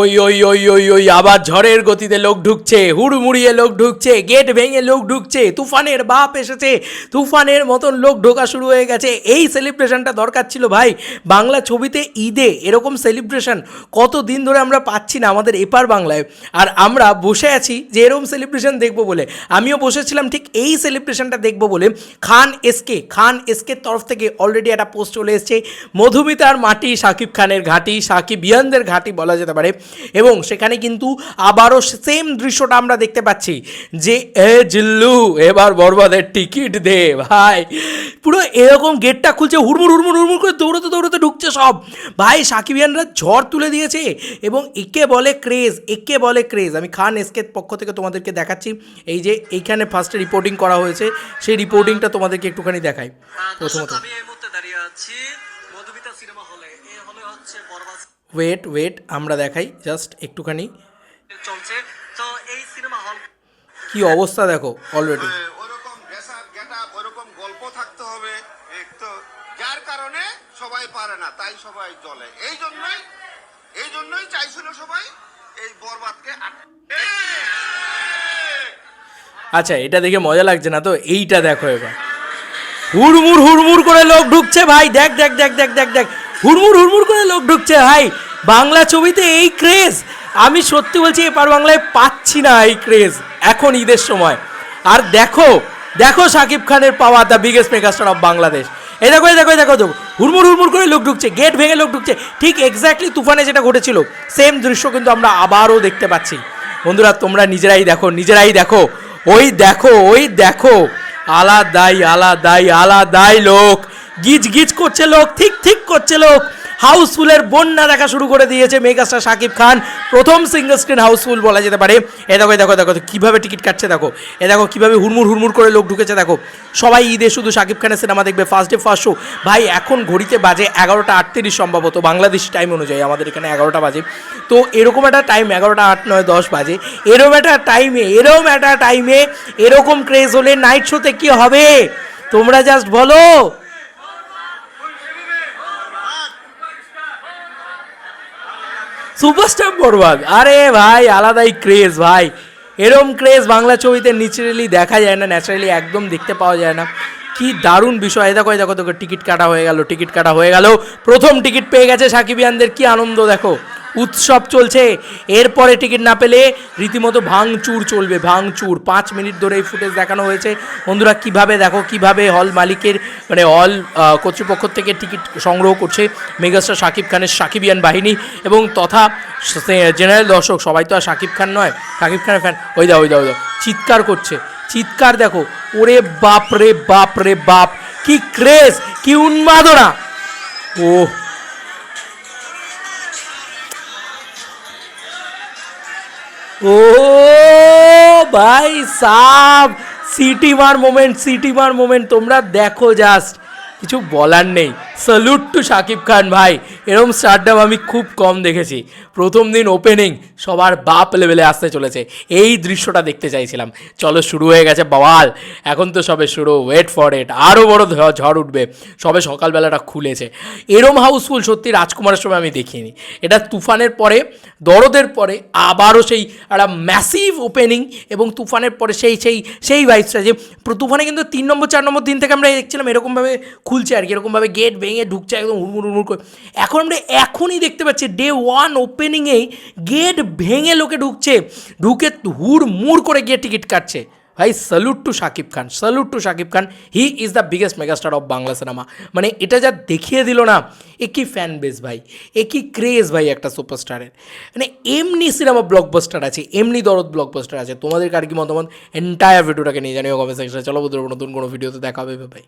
ওই ওই ওই ওই ওই, আবার ঝড়ের গতিতে লোক ঢুকছে, হুড়মুড়িয়ে লোক ঢুকছে, গেট ভেঙে লোক ঢুকছে, তুফানের বাপ এসেছে, তুফানের মতন লোক ঢোকা শুরু হয়ে গেছে। এই সেলিব্রেশনটা দরকার ছিল ভাই, বাংলা ছবিতে ঈদে এরকম সেলিব্রেশন কত দিন ধরে আমরা পাচ্ছি না আমাদের এপার বাংলায়। আর আমরা বসে আছি যে এরকম সেলিব্রেশন দেখব বলে, আমিও বসেছিলাম ঠিক এই সেলিব্রেশনটা দেখব বলে, খান এসকে খান এসকের তরফ থেকে অলরেডি একটা পোস্ট চলে এসছে। মধুমিতার মাটি শাকিব খানের ঘাঁটি, সাকিব ইয়ানদের ঘাঁটি বলা যেতে পারে। এবং সেখানে কিন্তু আবারও সেম দৃশ্যটা আমরা দেখতে পাচ্ছি যে এ জিল্লু এবার বরবাদের টিকিট দে ভাই। পুরো এরকম গেটটা খুলছে হুড়মুড় হুড়মুড় হুড়মুড় করে দৌড়তে দৌড়তে ঢুকছে সব। ভাই সাকিবিয়ানরা ঝড় তুলে দিয়েছে এবং একে বলে ক্রেজ একে বলে ক্রেজ আমি খান এসকের পক্ষ থেকে তোমাদেরকে দেখাচ্ছি। এই যে এইখানে ফার্স্টে রিপোর্টিং করা হয়েছে। সেই রিপোর্টিংটা তোমাদেরকে একটুখানি দেখাই। প্রথমত। আমি এই মুহূর্তে দাঁড়িয়ে আছি। ওয়েট ওয়েট আমরা দেখাই জাস্ট একটুখানি। চলছে। তো এই সিনেমা হল কি অবস্থা দেখো অলরেডি ওরকম ড্রেস আপ গেট আপ ওরকম গল্প থাকতে হবে। এক তো যার কারণে সবাই পারে না তাই সবাই জ্বলে। এই জন্যই এই জন্যই চাইছিল সবাই এই বরবাদকে আচ্ছা এটা দেখে মজা লাগছে না তো? এইটা দেখো এবার। হুড়মুড় হুড়মুড় করে লোক ঢুকছে ভাই। দেখ দেখ দেখ দেখ দেখ দেখ। হুড়মুড় হুড়মুড় লোক ঢুকছে ভাই বাংলা ছবিতে এই ক্রেজ আমি সত্যি বলছি, এপার বাংলায় পাচ্ছি না এই ক্রেজ এখন ঈদের সময়। আর দেখো দেখো শাকিব খানের পাওয়া the biggest megastar of Bangladesh. এই দেখো এই দেখো এই দেখো হুড়মুড় হুড়মুড় করে লোক ঢুকছে গেট ভেঙে লোক ঢুকছে। ঠিক এক্স্যাক্টলি তুফানে যেটা ঘটেছিল সেম দৃশ্য কিন্তু আমরা আবারও দেখতে পাচ্ছি। বন্ধুরা, তোমরা নিজেরাই দেখো নিজেরাই দেখো, ওই দেখো ওই দেখো। আলাদাই আলাদাই আলাদাই লোক, গিজ গিজ করছে লোক, ঠিক ঠিক করছে লোক। হাউসফুলের বন্যা দেখা শুরু করে দিয়েছে মেগাস্টার শাকিব খান। প্রথম সিঙ্গল স্ক্রিন হাউসফুল বলা যেতে পারে। এ দেখো দেখো দেখো, কীভাবে টিকিট কাটছে দেখো। এ দেখো, কীভাবে হুড়মুড় হুড়মুড় করে লোক ঢুকেছে দেখো। সবাই ঈদে শুধু শাকিব খানের সিনেমা দেখবে ফার্স্ট ডে ফার্স্ট শো ভাই, এখন ঘড়িতে বাজে এগারোটা আটত্রিশ সম্ভবত, বাংলাদেশি টাইম অনুযায়ী, আমাদের এখানে এগারোটা বাজে। তো এরকম একটা টাইম এগারোটা আট, নয়, দশ বাজে। এরকম একটা টাইমে এরকম একটা টাইমে এরকম ক্রেজ হলে নাইট শোতে কি হবে? তোমরা জাস্ট বলো। সুপারস্টার বরবাদ। আরে ভাই, আলাদাই ক্রেজ ভাই। এরম ক্রেজ বাংলা ছবিতে ন্যাচারালি দেখা যায় না, ন্যাচারালি একদম দেখতে পাওয়া যায় না। কি দারুণ বিষয়। দেখো দেখো, তোকে টিকিট কাটা হয়ে গেল, টিকিট কাটা হয়ে গেল। প্রথম টিকিট পেয়ে গেছে সাকিবিয়ানদের কি আনন্দ দেখো। উৎসব চলছে। এরপরে টিকিট না পেলে রীতিমতো ভাঙচুর চলবে, ভাঙচুর। পাঁচ মিনিট ধরে এই ফুটেজ দেখানো হয়েছে। বন্ধুরা, কীভাবে দেখো, কীভাবে হল মালিকের মানে হল কর্তৃপক্ষ থেকে টিকিট সংগ্রহ করছে মেগাস্টার শাকিব খানের সাকিবিয়ান বাহিনী এবং তথা জেনারেল দর্শক, সবাই তো আর শাকিব খান নয়, শাকিব খানের ফ্যান ওই দাও ওই দাও ওই দাও। চিৎকার করছে। চিৎকার দেখো, ওরে বাপ রে বাপ। রে বাপ কি ক্রেজ কি উন্মাদনা। ওহ। ও ভাই সাব সিটি মার মোমেন্ট সিটি মার মোমেন্ট তোমরা দেখো জাস্ট কিছু বলার নেই। স্যালুট টু শাকিব খান ভাই। এরকম স্টারডাম আমি খুব কম দেখেছি। প্রথম দিন ওপেনিং সবার বাপ লেভেলে আসতে চলেছে। এই দৃশ্যটা দেখতে চাইছিলাম। চলো শুরু হয়ে গেছে বাওয়াল। এখন তো সবে শুরু। ওয়েট ফর ইট আরও বড় ঝড় উঠবে। সবে সকালবেলাটা খুলেছে। এরম হাউসফুল সত্যি রাজকুমারের সময় আমি দেখিনি। এটা তুফানের পরে, দরদের পরে, আবারও সেই একটা ম্যাসিভ ওপেনিং এবং তুফানের পরে সেই সেই সেই ভাইবসটা যে তুফানে কিন্তু তিন নম্বর, চার নম্বর দিন থেকে আমরা দেখছিলাম এরকমভাবে খুলছে আর কি। এরকমভাবে গেট ভেঙে ঢুকছে একদম হুড়মুড় হুড়মুড় করে। এখন আমরা এখনই দেখতে পাচ্ছি ডে ওয়ান ওপেনিংয়েই গেট ভেঙে লোকে ঢুকছে। ঢুকে হুড়মুড় করে গিয়ে টিকিট কাটছে। ভাই salute to Shakib Khan salute to Shakib Khan. He is the biggest megastar of Bangla cinema মানে এটা যা দেখিয়ে দিল না, এ কি ফ্যান বেস ভাই? এ কি ক্রেজ ভাই একটা সুপারস্টারের মানে এমনি সিনেমা ব্লকবাস্টার আছে, এমনি দরদ ব্লকবাস্টার আছে। তোমাদের কার কি মতামত? এন্টায়ার ভিডিওটাকে নিয়ে জানিও কমেন্ট সেকশনে চলো বন্ধুরা, নতুন কোনো ভিডিওতে দেখা হবে ভাই